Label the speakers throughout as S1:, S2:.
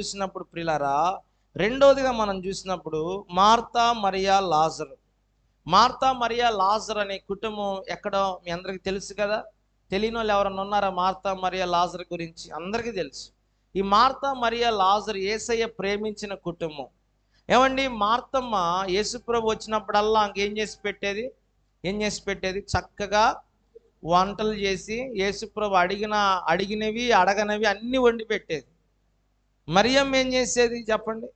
S1: చూసినప్పుడు ప్రిలారా రెండోదిగా మనం చూసినప్పుడు Martha Maria Lazar. Martha Maria Lazar అనే కుటుంబం ఎక్కడో మీ అందరికీ తెలుసు కదా? తెలియని వాళ్ళు ఎవరన్నా ఉన్నారా మార్తా మరియా లాజర్ గురించి? అందరికీ తెలుసు. ఈ మార్తా మరియా లాజర్ ఏసయ్య ప్రేమించిన కుటుంబం. ఏమండి మార్తమ్మ యేసుప్రభు వచ్చినప్పుడల్లా ఇంకేం చేసి పెట్టేది? ఏం చేసి పెట్టేది? చక్కగా వంటలు చేసి యేసుప్రభు అడిగిన అడిగినవి అడగనవి అన్నీ వండి పెట్టేది. మరియమ్మ ఏం చేసేది చెప్పండి?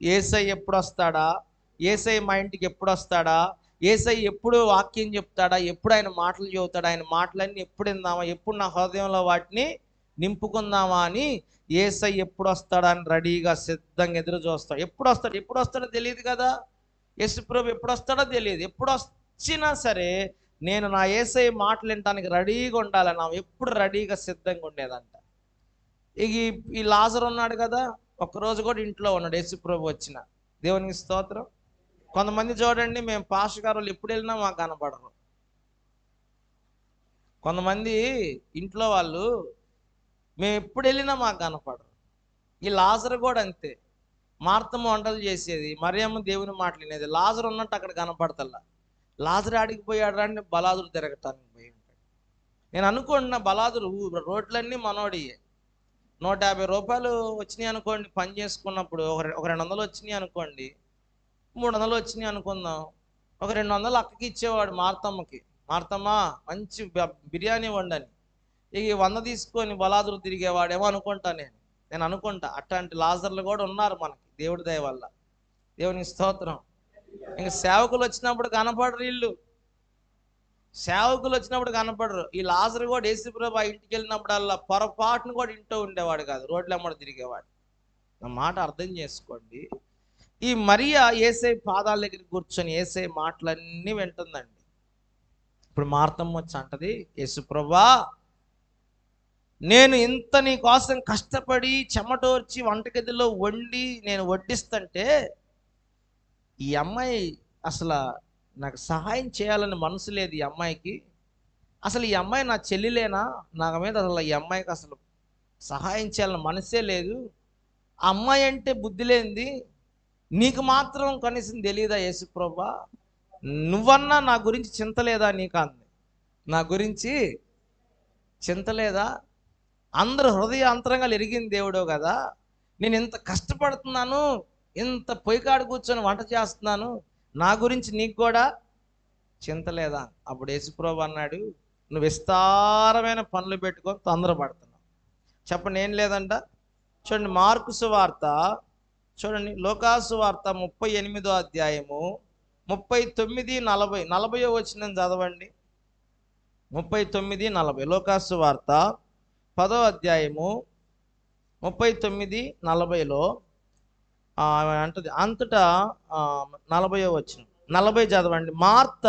S1: ఏసై ఎప్పుడు వస్తాడా ఏసై మా ఇంటికి ఎప్పుడు వస్తాడా ఏసై ఎప్పుడు వాక్యం చెప్తాడా? ఎప్పుడు ఆయన మాటలు చెబుతాడా? ఆయన మాటలన్నీ ఎప్పుడు ఇందామా ఎప్పుడు నా హృదయంలో వాటిని నింపుకుందామా అని ఏసై ఎప్పుడు వస్తాడా అని రెడీగా సిద్ధంగా ఎదురు చూస్తాం ఎప్పుడు వస్తాడు ఎప్పుడు వస్తాడో తెలియదు కదా? యేసుప్రభు ఎప్పుడు వస్తాడో తెలియదు. ఎప్పుడు వచ్చినా సరే నేను నా ఏసై మాటలు వినడానికి రెడీగా ఉండాలని ఎప్పుడు రెడీగా సిద్ధంగా ఉండేదంట. ఇక ఈ- ఈ లాజర్ ఉన్నాడు కదా ఒక్కరోజు కూడా ఇంట్లో ఉన్నాడు యేసుప్రభు వచ్చిన. దేవునికి స్తోత్రం. కొంతమంది చూడండి మేము పాష గారు వాళ్ళు ఎప్పుడు వెళ్ళినా మాకు కనపడరు కొంతమంది ఇంట్లో వాళ్ళు మేము ఎప్పుడు వెళ్ళినా మాకు కనపడరు. ఈ లాజర్ కూడా అంతే. మార్తమ్మ వంటలు చేసేది మరియమ్మ దేవుని మాట్లాడేది లాజర్ ఉన్నట్టు అక్కడ కనపడతల్లా. లాజర్ ఆడికి పోయాడు రాని బలాదురు తిరగటానికి పోయి ఉంటాడు. నేను అనుకుంటున్నా బలాదురు రోడ్లన్నీ మనోడియే. నూట యాభై రూపాయలు వచ్చినాయి అనుకోండి పని చేసుకున్నప్పుడు ఒక ఒక రెండు వందలు వచ్చినాయి అనుకోండి మూడు వందలు వచ్చినాయి అనుకుందాం ఒక రెండు వందలు అక్కకి ఇచ్చేవాడు మార్తమ్మకి మార్తమ్మ మంచి బిర్యానీ వండని ఇక వంద తీసుకొని బలాదురు తిరిగేవాడేమో అనుకుంటా నేను నేను అనుకుంటా. అట్లాంటి లాజర్లు కూడా ఉన్నారు మనకి దేవుడి దయ వల్ల. దేవునికి స్తోత్రం. ఇంక సేవకులు వచ్చినప్పుడు కనపడరు ఇల్లు. సేవకులు వచ్చినప్పుడు కనపడరు. ఈ లాజర్ కూడా యేసుప్రభు ఆ ఇంటికి వెళ్ళినప్పుడల్లా పొరపాటును కూడా ఇంట్లో ఉండేవాడు కాదు. రోడ్ల అమ్మడు తిరిగేవాడు. నా మాట అర్థం చేసుకోండి. ఈ మరియా ఏసై పాదాల దగ్గర కూర్చొని ఏసై మాటలన్నీ వింటుందండి. ఇప్పుడు మార్తమ్మ వచ్చి అంటది యేసుప్రభా నేను ఇంత నీ కోసం కష్టపడి చెమటోర్చి వంటగదిలో వండి నేను వడ్డిస్తుంటే ఈ అమ్మాయి అసలు నాకు సహాయం చేయాలని మనసు లేదు ఈ అమ్మాయికి. అసలు ఈ అమ్మాయి నా చెల్లిలేనా? నా మీద అసలు ఈ అమ్మాయికి అసలు సహాయం చేయాలని మనసే లేదు. ఆ అమ్మాయి అంటే బుద్ధి లేనిది. నీకు మాత్రం కనీసం తెలియదా యేసుప్రభా? నువ్వన్నా నా గురించి చింత లేదా నీకు అంది. నా గురించి చింత లేదా అందరు హృదయ అంతరంగాలు ఎరిగిన దేవుడో కదా. నేను ఇంత కష్టపడుతున్నాను. ఇంత పొయ్యికాడు కూర్చొని వంట చేస్తున్నాను. నా గురించి నీకు కూడా చింత లేదా? అప్పుడు యేసుప్రభు అన్నాడు నువ్వు విస్తారమైన పనులు పెట్టుకొని తొందరపడుతున్నావు. చెప్పండి ఏం లేదంట? చూడండి మార్కు సువార్త చూడండి లోకాసు వార్త ముప్పై ఎనిమిదో అధ్యాయము ముప్పై తొమ్మిది నలభై నలభయో వచ్చిన చదవండి. ముప్పై తొమ్మిది నలభై లోకాసు వార్త పదో అధ్యాయము ముప్పై తొమ్మిది నలభైలో ఆమె అంటది. అంతటా నలభై వచ్చిన నలభై చదవండి. మార్త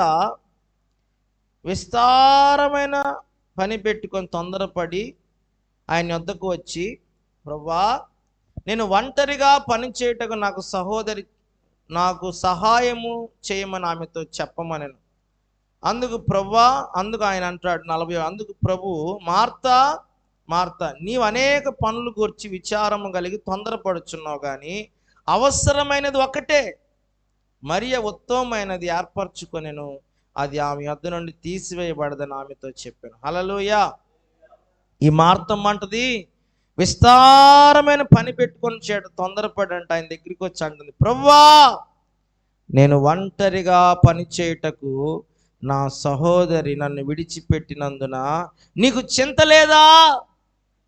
S1: విస్తారమైన పని పెట్టుకొని తొందరపడి ఆయన వద్దకు వచ్చి ప్రభా నేను ఒంటరిగా పని చేయుటకు నాకు సహోదరి నాకు సహాయము చేయమని ఆమెతో చెప్పమనను. అందుకు ప్రభా అందుకు ఆయన అంటాడు నలభై అందుకు ప్రభు మార్తా మార్తా నీవు అనేక పనులు గురించి విచారము కలిగి తొందరపడుచున్నావు కానీ అవసరమైనది ఒకటే మరియ ఉత్తమమైనది ఏర్పరచుకొనెను. అది ఆమె యొద్ నుండి తీసివేయబడదని ఆమెతో చెప్పాను. హలలుయా ఈ మార్తం అంటది విస్తారమైన పని పెట్టుకొని చేయడం తొందరపడంట ఆయన దగ్గరికి వచ్చి అంటుంది ప్రవ్వా నేను ఒంటరిగా పని చేయుటకు నా సహోదరి నన్ను విడిచిపెట్టినందున నీకు చింత లేదా?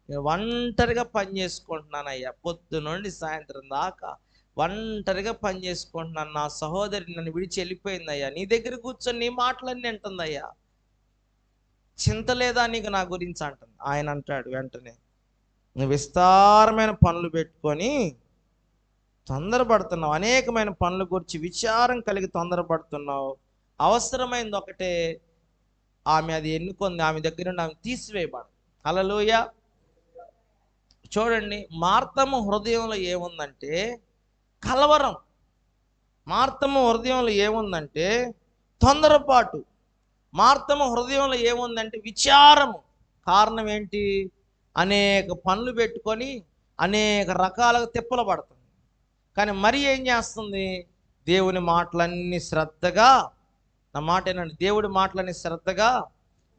S1: నేను ఒంటరిగా పని చేసుకుంటున్నానయ్యా పొద్దు నుండి సాయంత్రం దాకా ఒంటరిగా పని చేసుకుంటున్నాను నా సహోదరి నన్ను విడిచి వెళ్ళిపోయిందయ్యా. నీ దగ్గర కూర్చొని నీ మాటలన్నీ అంటుందయ్యా చింత లేదా నీకు నా గురించి అంటుంది. ఆయన అంటాడు వెంటనే. నువ్వు విస్తారమైన పనులు పెట్టుకొని తొందరపడుతున్నావు. అనేకమైన పనుల గురించి విచారం కలిగి తొందరపడుతున్నావు. అవసరమైంది ఒకటే. ఆమె అది ఎన్నుకుంది. ఆమె దగ్గర నుండి ఆమె తీసివేయబడు అలలోయ చూడండి మార్తమ్మ హృదయంలో ఏముందంటే కలవరం. మార్తమ్మ హృదయంలో ఏముందంటే తొందరపాటు. మార్తమ్మ హృదయంలో ఏముందంటే విచారము. కారణం ఏంటి? అనేక పనులు పెట్టుకొని అనేక రకాలుగా తిప్పలు పడుతుంది. కానీ మరి ఏం చేస్తుంది? దేవుని మాటలన్నీ శ్రద్ధగా నా మాట ఏంటంటే దేవుడి మాటలన్నీ శ్రద్ధగా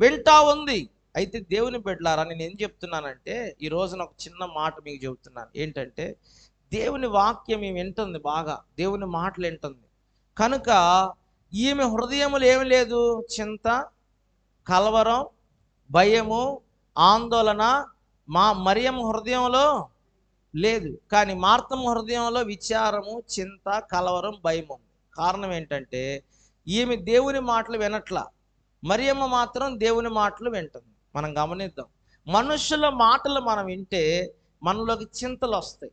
S1: వింటా ఉంది. అయితే దేవుని బిడ్డలారా నేను ఏం చెప్తున్నానంటే ఈ రోజున ఒక చిన్న మాట మీకు చెబుతున్నాను. ఏంటంటే దేవుని వాక్యం ఈమె వింటుంది బాగా? దేవుని మాటలు వింటుంది. కనుక ఈమె హృదయములు ఏమి లేదు? చింత కలవరం భయము ఆందోళన మా మరియమ్మ హృదయంలో లేదు. కానీ మార్తమ్మ హృదయంలో విచారము చింత కలవరం భయం కారణం ఏంటంటే ఈమె దేవుని మాటలు వినట్ల. మరియమ్మ మాత్రం దేవుని మాటలు వింటుంది. మనం గమనిద్దాం. మనుషుల మాటలు మనం వింటే మనలోకి చింతలు వస్తాయి.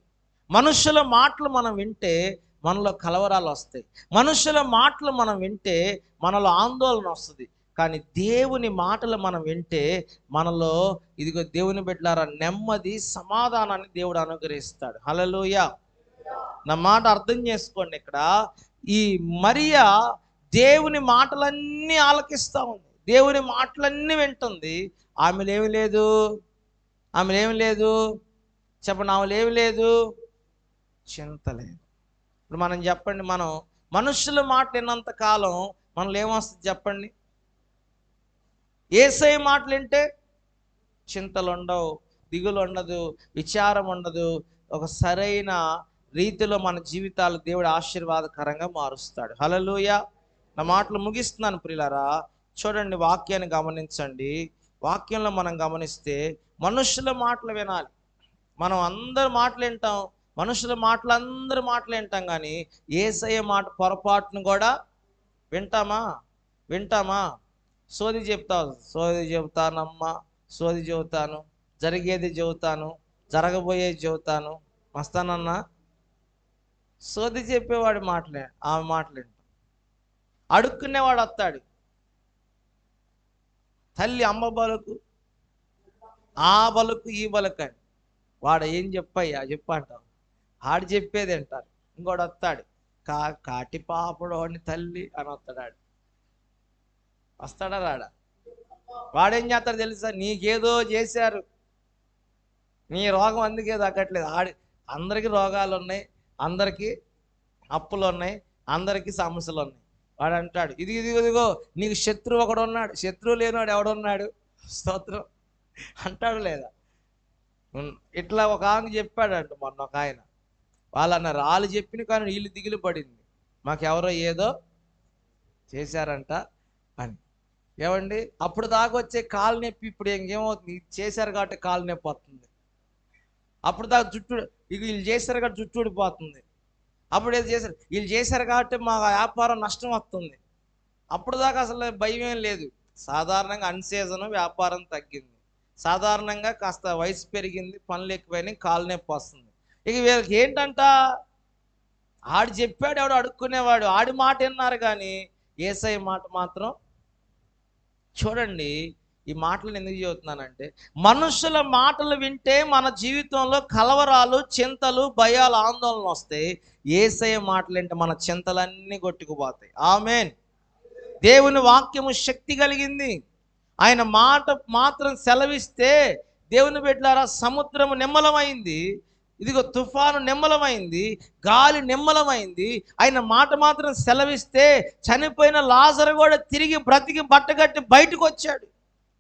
S1: మనుషుల మాటలు మనం వింటే మనలో కలవరాలు వస్తాయి. మనుషుల మాటలు మనం వింటే మనలో ఆందోళన వస్తుంది. కానీ దేవుని మాటలు మనం వింటే మనలో ఇదిగో దేవుని బిడ్డలారా నెమ్మది సమాధానాన్ని దేవుడు అనుగ్రహిస్తాడు. హలలోయ నా మాట అర్థం చేసుకోండి ఇక్కడ. ఈ మరియా దేవుని మాటలన్నీ ఆలకిస్తూ ఉంది. దేవుని మాటలన్నీ వింటుంది. ఆమెలేమి లేదు? ఆమెలేమి లేదు? చెప్పండి ఆమెలేమి లేదు? చింత లేదు ఇప్పుడు మనం చెప్పండి మనం మనుషుల మాట విన్నంత కాలం మనలో ఏమొస్తుంది చెప్పండి? ఏసై మాటలు వింటే చింతలు ఉండవు దిగులు ఉండదు విచారం ఉండదు ఒక సరైన రీతిలో మన జీవితాలు దేవుడు ఆశీర్వాదకరంగా మారుస్తాడు. హలలుయ నా మాటలు ముగిస్తున్నాను ప్రియులరా. చూడండి వాక్యాన్ని గమనించండి. వాక్యంలో మనం గమనిస్తే మనుషుల మాటలు వినాలి. మనం అందరి మాటలు వింటాం మనుషుల మాటలు అందరి మాటలు వింటాం కానీ ఏసయ్య మాట పొరపాటును కూడా వింటామా? వింటామా? సోది చెప్తావు సోది చెబుతానమ్మా సోది చెబుతాను జరిగేది చెబుతాను జరగబోయేది చెబుతాను వస్తానన్నా సోది చెప్పేవాడి మాటలే ఆమె మాటలు వింటాం. అడుక్కునేవాడు వస్తాడు. తల్లి అమ్మ బలుకు ఆ బలుకు ఈ బలుకు అని వాడు ఏం చెప్పయ్యా? చెప్పంటావు ఆడు చెప్పేది అంటారు ఇంకోడు వస్తాడు కా కాటి పాపడోని తల్లి అని వస్తాడు వస్తాడా రాడా? వాడేం చేస్తాడు తెలుసా? నీకేదో చేశారు. నీ రోగం అందుకే తగ్గట్లేదు. ఆడి అందరికీ రోగాలు ఉన్నాయి అందరికీ అప్పులు ఉన్నాయి అందరికీ సమస్యలు ఉన్నాయి. వాడు అంటాడు ఇది ఇది ఇదిగో నీకు శత్రువు ఒకడు ఉన్నాడు శత్రువు లేనివాడు ఎవడున్నాడు? స్తోత్రం. అంటాడు లేదా? ఇట్లా ఒక ఆమె చెప్పాడంట మొన్న ఒక ఆయన. వాళ్ళు అన్న వాళ్ళు చెప్పిన కానీ వీళ్ళు దిగులు పడింది. మాకెవరో ఏదో చేశారంట అని. ఏమండి? అప్పుడు దాకా వచ్చే కాలు నొప్పి ఇప్పుడు ఇంకేమవుతుంది ఇది చేశారు కాబట్టి కాలు నొప్పి వస్తుంది. అప్పుడు దాకా జుట్టు ఇక వీళ్ళు చేశారు కాబట్టి జుట్టు ఊడిపోతుంది. అప్పుడు ఏది చేశారు. వీళ్ళు చేశారు కాబట్టి మా వ్యాపారం నష్టం వస్తుంది. అప్పుడు దాకా అసలు భయం ఏం లేదు. సాధారణంగా అన్ సీజన్ వ్యాపారం తగ్గింది. సాధారణంగా కాస్త వయసు పెరిగింది పనులు ఎక్కువైనా కాలు నొప్పి వస్తుంది. ఇక వీళ్ళకి ఏంటంట? ఆడు చెప్పాడు ఎవడు అడుక్కునేవాడు. ఆడి మాట విన్నారు కానీ ఏసఐ మాట మాత్రం చూడండి ఈ మాటలు ఎందుకు చెబుతున్నానంటే మనుషుల మాటలు వింటే మన జీవితంలో కలవరాలు చింతలు భయాలు ఆందోళన వస్తాయి. ఏసయ మాటలు వింటే మన చింతలన్నీ కొట్టుకుపోతాయి. ఆమెన్. దేవుని వాక్యము శక్తి కలిగింది. ఆయన మాట మాత్రం సెలవిస్తే దేవుని బిడ్డారా సముద్రము నిమ్మలమైంది. ఇదిగో తుఫాను నిమ్మలమైంది గాలి నిమ్మలమైంది ఆయన మాట మాత్రం సెలవిస్తే చనిపోయిన లాజరు కూడా తిరిగి బ్రతికి బట్టగట్టి బయటకు వచ్చాడు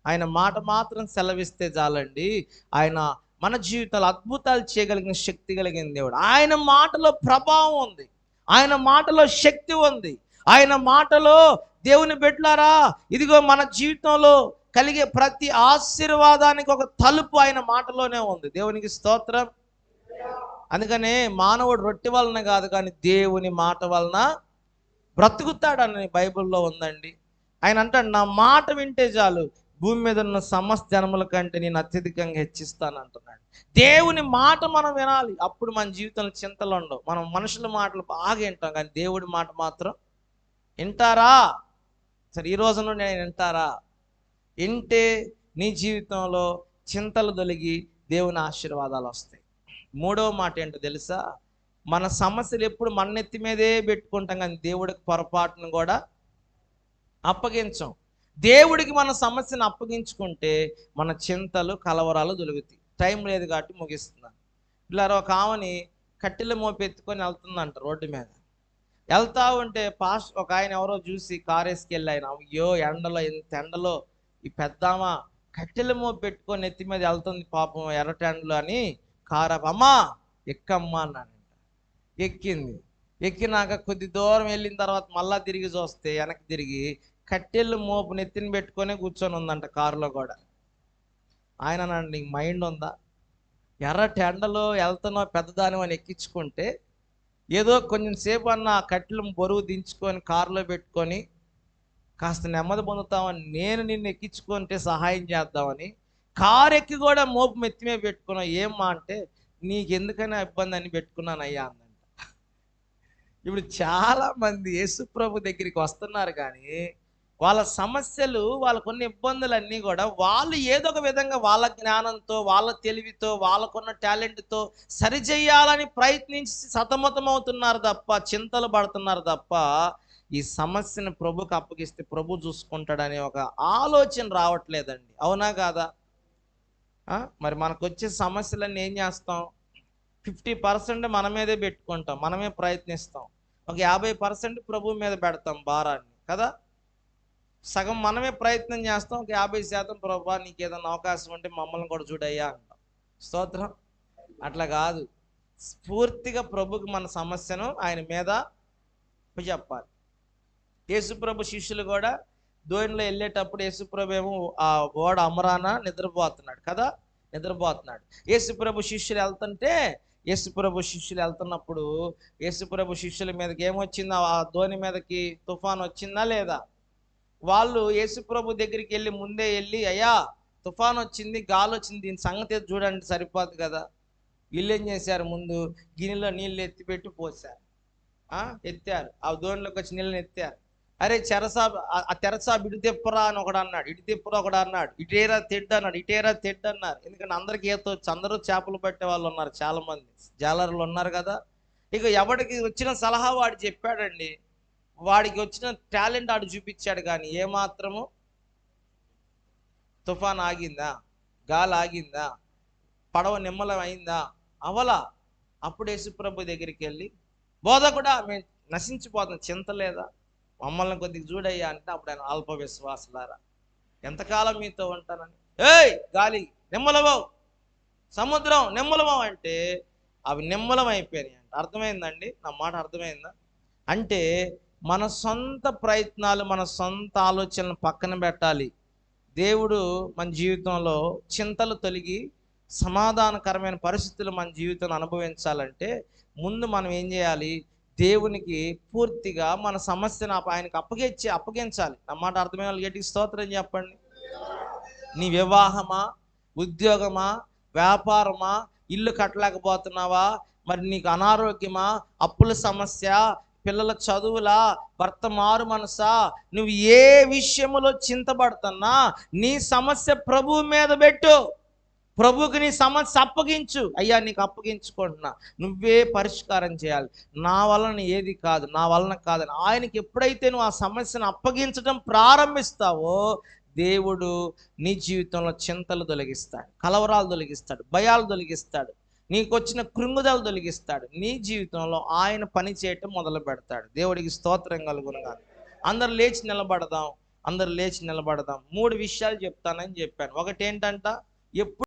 S1: ఆయన మాట మాత్రం సెలవిస్తే చాలండి. ఆయన మన జీవితాలు అద్భుతాలు చేయగలిగిన శక్తి కలిగిన దేవుడు. ఆయన మాటలో ప్రభావం ఉంది. ఆయన మాటలో శక్తి ఉంది. ఆయన మాటలో దేవుని బిడ్డలారా ఇదిగో మన జీవితంలో కలిగే ప్రతి ఆశీర్వాదానికి ఒక తలుపు ఆయన మాటలోనే ఉంది. దేవునికి స్తోత్రం. అందుకనే మానవుడు రొట్టె వలన కాదు కానీ దేవుని మాట వలన బ్రతుకుతాడని బైబిల్లో ఉందండి. ఆయన అంటాడు నా మాట వింటే చాలు భూమి మీద ఉన్న సమస్త జనముల కంటే నేను అత్యధికంగా హెచ్చిస్తాను అంటున్నాడు. దేవుని మాట మనం వినాలి. అప్పుడు మన జీవితంలో చింతలు ఉండవు. మనం మనుషుల మాటలు బాగా వింటాం కానీ దేవుడి మాట మాత్రం వింటారా? సరే ఈ రోజు నుండి నేను వింటారా? వింటే నీ జీవితంలో చింతలు తొలగి దేవుని ఆశీర్వాదాలు వస్తాయి. మూడవ మాట ఏంటో తెలుసా? మన సమస్యలు ఎప్పుడు మన ఎత్తి మీదే పెట్టుకుంటాం కానీ దేవుడికి పొరపాటును కూడా అప్పగించం. దేవుడికి మన సమస్యను అప్పగించుకుంటే మన చింతలు కలవరాలు దొలుగుతాయి టైం లేదు కాబట్టి ముగిస్తున్నాను ఇలా ఒక ఆమెని కట్టెలు మోపెత్తుకొని వెళ్తుందంట రోడ్డు మీద. వెళ్తా ఉంటే పాస్ ఒక ఆయన ఎవరో చూసి కారు వేసుకెళ్ళి ఆయన అయ్యో ఎండలో ఎంత ఎండలో ఈ పెద్దామా కట్టెలు మోపెట్టుకొని పెట్టుకొని ఎత్తి మీద వెళ్తుంది పాపం ఎర్రటెండలు అని కారు ఎక్కమ్మా అన్నానంట ఎక్కింది. ఎక్కినాక కొద్ది దూరం వెళ్ళిన తర్వాత మళ్ళా తిరిగి చూస్తే వెనక్కి తిరిగి కట్టెలు మోపు నెత్తిని పెట్టుకొని కూర్చొని ఉందంట కారులో కూడా ఆయన అన్నాడు నీకు మైండ్ ఉందా? ఎర్ర టెండలో వెళ్తున్నావు పెద్దదాని అని ఎక్కించుకుంటే ఏదో కొంచెం సేపు అన్న ఆ కట్టెలు బరువు దించుకొని కారులో పెట్టుకొని కాస్త నెమ్మది పొందుతామని నేను నిన్ను ఎక్కించుకుంటే సహాయం చేద్దామని కారు ఎక్కి కూడా మోపు మెత్తిమే పెట్టుకున్నావు. ఏమ్మా అంటే నీకెందుకైనా ఇబ్బంది అని పెట్టుకున్నాను అయ్యా అందంట. ఇప్పుడు చాలా మంది యేసుప్రభు దగ్గరికి వస్తున్నారు కానీ వాళ్ళ సమస్యలు వాళ్ళకున్న ఇబ్బందులన్నీ కూడా వాళ్ళు ఏదో ఒక విధంగా వాళ్ళ జ్ఞానంతో వాళ్ళ తెలివితో వాళ్ళకున్న టాలెంట్తో సరిచేయాలని ప్రయత్నించి సతమతం అవుతున్నారు తప్ప చింతలు పడుతున్నారు తప్ప ఈ సమస్యను ప్రభుకి అప్పగిస్తే ప్రభు చూసుకుంటాడనే ఒక ఆలోచన రావట్లేదండి. అవునా కాదా? మరి మనకు వచ్చే సమస్యలన్నీ ఏం చేస్తాం? ఫిఫ్టీ పర్సెంట్ మన మీదే పెట్టుకుంటాం. మనమే ప్రయత్నిస్తాం. ఒక యాభై పర్సెంట్ ప్రభు మీద పెడతాం భారాన్ని కదా? సగం మనమే ప్రయత్నం చేస్తాం. ఒక యాభై శాతం ప్రభా నీకు ఏదైనా అవకాశం ఉంటే మమ్మల్ని కూడా చూడయ్యా అంటాం. స్తోత్రం. అట్లా కాదు. స్ఫూర్తిగా ప్రభుకి మన సమస్యను ఆయన మీద చెప్పాలి. యేసుప్రభు శిష్యులు కూడా దోణిలో వెళ్ళేటప్పుడు యేసుప్రభేమో ఆ ఓడ అమరాన నిద్రపోతున్నాడు కదా నిద్రపోతున్నాడు. యేసుప్రభు శిష్యులు వెళ్తుంటే యేసుప్రభు శిష్యులు వెళ్తున్నప్పుడు యేసుప్రభు శిష్యుల మీదకి ఏమొచ్చిందా? ఆ ధోని మీదకి తుఫాన్ వచ్చిందా లేదా? వాళ్ళు యేసుప్రభు దగ్గరికి వెళ్ళి ముందే వెళ్ళి అయ్యా తుఫాన్ వచ్చింది గాలి వచ్చింది దీని సంగతి చూడండి సరిపోదు కదా. వీళ్ళు ఏం చేశారు ముందు? గిన్నెలో నీళ్ళు ఎత్తిపెట్టి పోసారు ఎత్తారు. ఆ దోణిలోకి వచ్చి నీళ్ళని ఎత్తారు. అరే చెరసా ఆ తెరసాబ్ ఇటు తిప్పరా అని ఒకడు అన్నాడు. ఇటు తిప్పరా ఒకడు అన్నాడు. ఇటేరా తెడ్డు అన్నాడు. ఇటేరా తెడ్డు అన్నారు. ఎందుకంటే అందరికి ఈత వచ్చి అందరూ చేపలు పట్టే వాళ్ళు ఉన్నారు చాలా మంది జాలర్లు ఉన్నారు కదా. ఇక ఎవడికి వచ్చిన సలహా వాడు చెప్పాడండి. వాడికి వచ్చిన టాలెంట్ ఆడు చూపించాడు కానీ ఏమాత్రము? తుఫాన్ ఆగిందా? గాలి ఆగిందా? పడవ నిమ్మలం అయిందా? అవలా. అప్పుడు యేసుప్రభు దగ్గరికి వెళ్ళి బోధకుడా మేము నశించిపోతాం. చింత లేదా? మమ్మల్ని కొద్దిగా చూడయ్యా అంటే అప్పుడు ఆయన అల్ప విశ్వాసులారా ఎంతకాలం మీతో ఉంటానని? ఏయ్ గాలి నిమ్మలవావు సముద్రం నిమ్మలవావు అంటే అవి నిమ్మలం అయిపోయినాయి అంట. అర్థమైందండి? నా మాట అర్థమైందా? అంటే మన సొంత ప్రయత్నాలు మన సొంత ఆలోచనలు పక్కన పెట్టాలి. దేవుడు మన జీవితంలో చింతలు తొలగి సమాధానకరమైన పరిస్థితులు మన జీవితంలో అనుభవించాలంటే ముందు మనం ఏం చేయాలి? దేవునికి పూర్తిగా మన సమస్యను ఆయనకు అప్పగించి అప్పగించాలి. నా మాట అర్థమైన వాళ్ళు స్తోత్రం చెప్పండి. నీ వివాహమా? ఉద్యోగమా? వ్యాపారమా? ఇల్లు కట్టలేకపోతున్నావా? మరి నీకు అనారోగ్యమా? అప్పుల సమస్య? పిల్లల చదువులా? భర్త మారు మనసా? నువ్వు ఏ విషయంలో చింతపడుతున్నా నీ సమస్య ప్రభువు మీద పెట్టు. ప్రభుకి నీ సమస్య అప్పగించు. అయ్యా నీకు అప్పగించుకుంటున్నా. నువ్వే పరిష్కారం చేయాలి. నా వలన ఏది కాదు నా వలన కాదని ఆయనకి ఎప్పుడైతే నువ్వు ఆ సమస్యను అప్పగించడం ప్రారంభిస్తావో దేవుడు నీ జీవితంలో చింతలు తొలగిస్తాడు కలవరాలు తొలగిస్తాడు భయాలు తొలగిస్తాడు నీకు వచ్చిన కృంగుదలు తొలగిస్తాడు. నీ జీవితంలో ఆయన పని చేయటం మొదలు పెడతాడు. దేవుడికి స్తోత్రం కలుగునుగా అందరు లేచి నిలబడదాం అందరు లేచి నిలబడదాం. మూడు విషయాలు చెప్తానని చెప్పాను. ఒకటి ఏంటంట ఎప్పుడు